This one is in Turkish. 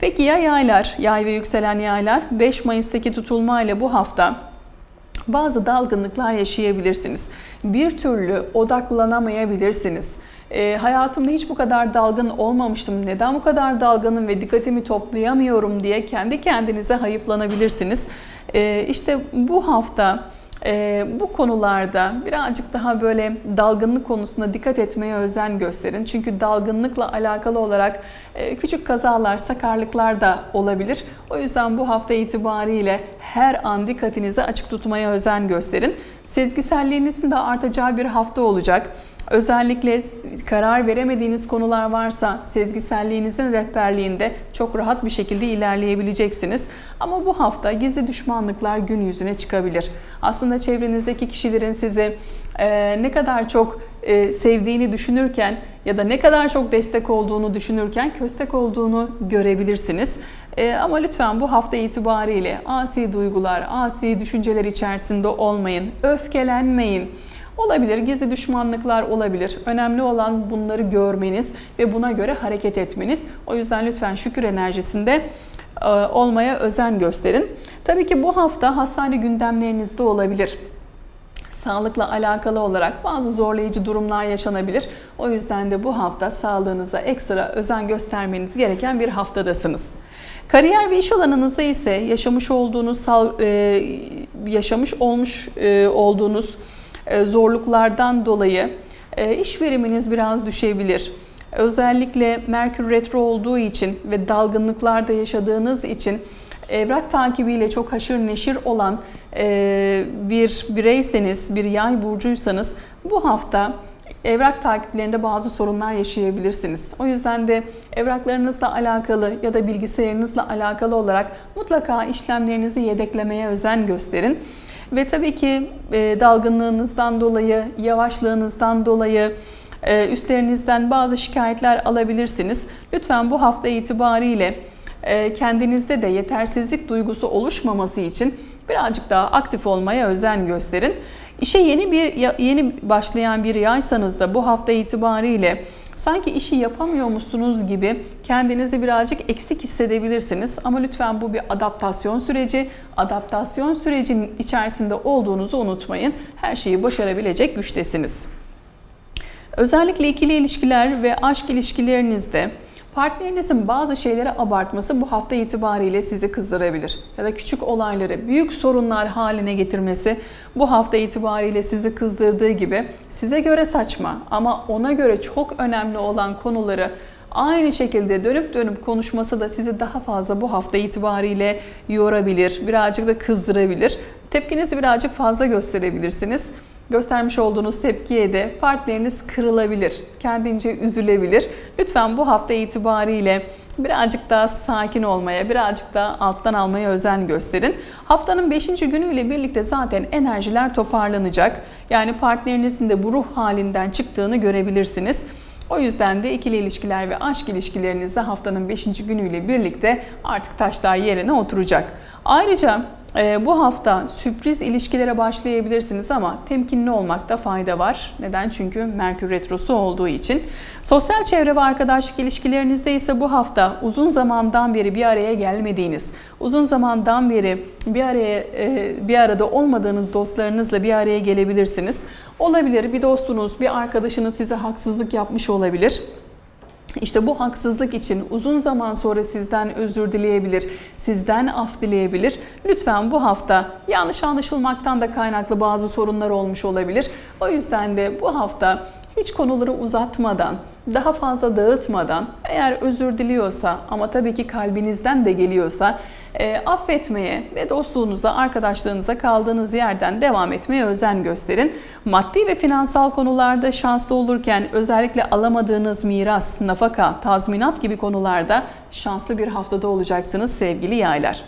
Peki ya yaylar, yay ve yükselen yaylar 5 Mayıs'taki tutulma ile bu hafta bazı dalgınlıklar yaşayabilirsiniz. Bir türlü odaklanamayabilirsiniz. E, hayatımda hiç bu kadar dalgın olmamıştım. Neden bu kadar dalgınım ve dikkatimi toplayamıyorum diye kendi kendinize hayıflanabilirsiniz. E, işte bu hafta e, bu konularda birazcık daha böyle dalgınlık konusunda dikkat etmeye özen gösterin. Çünkü dalgınlıkla alakalı olarak e, küçük kazalar, sakarlıklar da olabilir. O yüzden bu hafta itibariyle her an dikkatinizi açık tutmaya özen gösterin. Sezgiselliğinizin de artacağı bir hafta olacak. Özellikle karar veremediğiniz konular varsa sezgiselliğinizin rehberliğinde çok rahat bir şekilde ilerleyebileceksiniz. Ama bu hafta gizli düşmanlıklar gün yüzüne çıkabilir. Aslında çevrenizdeki kişilerin sizi e, ne kadar çok e, sevdiğini düşünürken ya da ne kadar çok destek olduğunu düşünürken köstek olduğunu görebilirsiniz. E, ama lütfen bu hafta itibariyle asi duygular, asi düşünceler içerisinde olmayın, öfkelenmeyin. Olabilir, gizli düşmanlıklar olabilir. Önemli olan bunları görmeniz ve buna göre hareket etmeniz. O yüzden lütfen şükür enerjisinde e, olmaya özen gösterin. Tabii ki bu hafta hastane gündemlerinizde olabilir sağlıkla alakalı olarak bazı zorlayıcı durumlar yaşanabilir. O yüzden de bu hafta sağlığınıza ekstra özen göstermeniz gereken bir haftadasınız. Kariyer ve iş alanınızda ise yaşamış olduğunuz e, yaşamış olmuş e, olduğunuz zorluklardan dolayı iş veriminiz biraz düşebilir. Özellikle Merkür retro olduğu için ve dalgınlıklarda yaşadığınız için evrak takibiyle çok haşır neşir olan bir bireyseniz, bir yay burcuysanız bu hafta evrak takiplerinde bazı sorunlar yaşayabilirsiniz. O yüzden de evraklarınızla alakalı ya da bilgisayarınızla alakalı olarak mutlaka işlemlerinizi yedeklemeye özen gösterin. Ve tabii ki dalgınlığınızdan dolayı, yavaşlığınızdan dolayı, üstlerinizden bazı şikayetler alabilirsiniz. Lütfen bu hafta itibariyle kendinizde de yetersizlik duygusu oluşmaması için birazcık daha aktif olmaya özen gösterin. İşe yeni bir yeni başlayan bir yaysanız da bu hafta itibariyle sanki işi yapamıyormuşsunuz gibi kendinizi birazcık eksik hissedebilirsiniz. Ama lütfen bu bir adaptasyon süreci. Adaptasyon sürecinin içerisinde olduğunuzu unutmayın. Her şeyi başarabilecek güçtesiniz. Özellikle ikili ilişkiler ve aşk ilişkilerinizde Partnerinizin bazı şeyleri abartması bu hafta itibariyle sizi kızdırabilir. Ya da küçük olayları büyük sorunlar haline getirmesi bu hafta itibariyle sizi kızdırdığı gibi size göre saçma ama ona göre çok önemli olan konuları aynı şekilde dönüp dönüp konuşması da sizi daha fazla bu hafta itibariyle yorabilir, birazcık da kızdırabilir. Tepkinizi birazcık fazla gösterebilirsiniz göstermiş olduğunuz tepkiye de partneriniz kırılabilir, kendince üzülebilir. Lütfen bu hafta itibariyle birazcık daha sakin olmaya, birazcık daha alttan almaya özen gösterin. Haftanın 5. günüyle birlikte zaten enerjiler toparlanacak. Yani partnerinizin de bu ruh halinden çıktığını görebilirsiniz. O yüzden de ikili ilişkiler ve aşk ilişkilerinizde haftanın 5. günüyle birlikte artık taşlar yerine oturacak. Ayrıca bu hafta sürpriz ilişkilere başlayabilirsiniz ama temkinli olmakta fayda var. Neden? Çünkü Merkür Retrosu olduğu için. Sosyal çevre ve arkadaşlık ilişkilerinizde ise bu hafta uzun zamandan beri bir araya gelmediğiniz, uzun zamandan beri bir araya e, bir arada olmadığınız dostlarınızla bir araya gelebilirsiniz. Olabilir bir dostunuz, bir arkadaşınız size haksızlık yapmış olabilir. İşte bu haksızlık için uzun zaman sonra sizden özür dileyebilir, sizden af dileyebilir. Lütfen bu hafta yanlış anlaşılmaktan da kaynaklı bazı sorunlar olmuş olabilir. O yüzden de bu hafta hiç konuları uzatmadan, daha fazla dağıtmadan eğer özür diliyorsa ama tabii ki kalbinizden de geliyorsa e, affetmeye ve dostluğunuza, arkadaşlığınıza kaldığınız yerden devam etmeye özen gösterin. Maddi ve finansal konularda şanslı olurken özellikle alamadığınız miras, nafaka, tazminat gibi konularda şanslı bir haftada olacaksınız sevgili yaylar.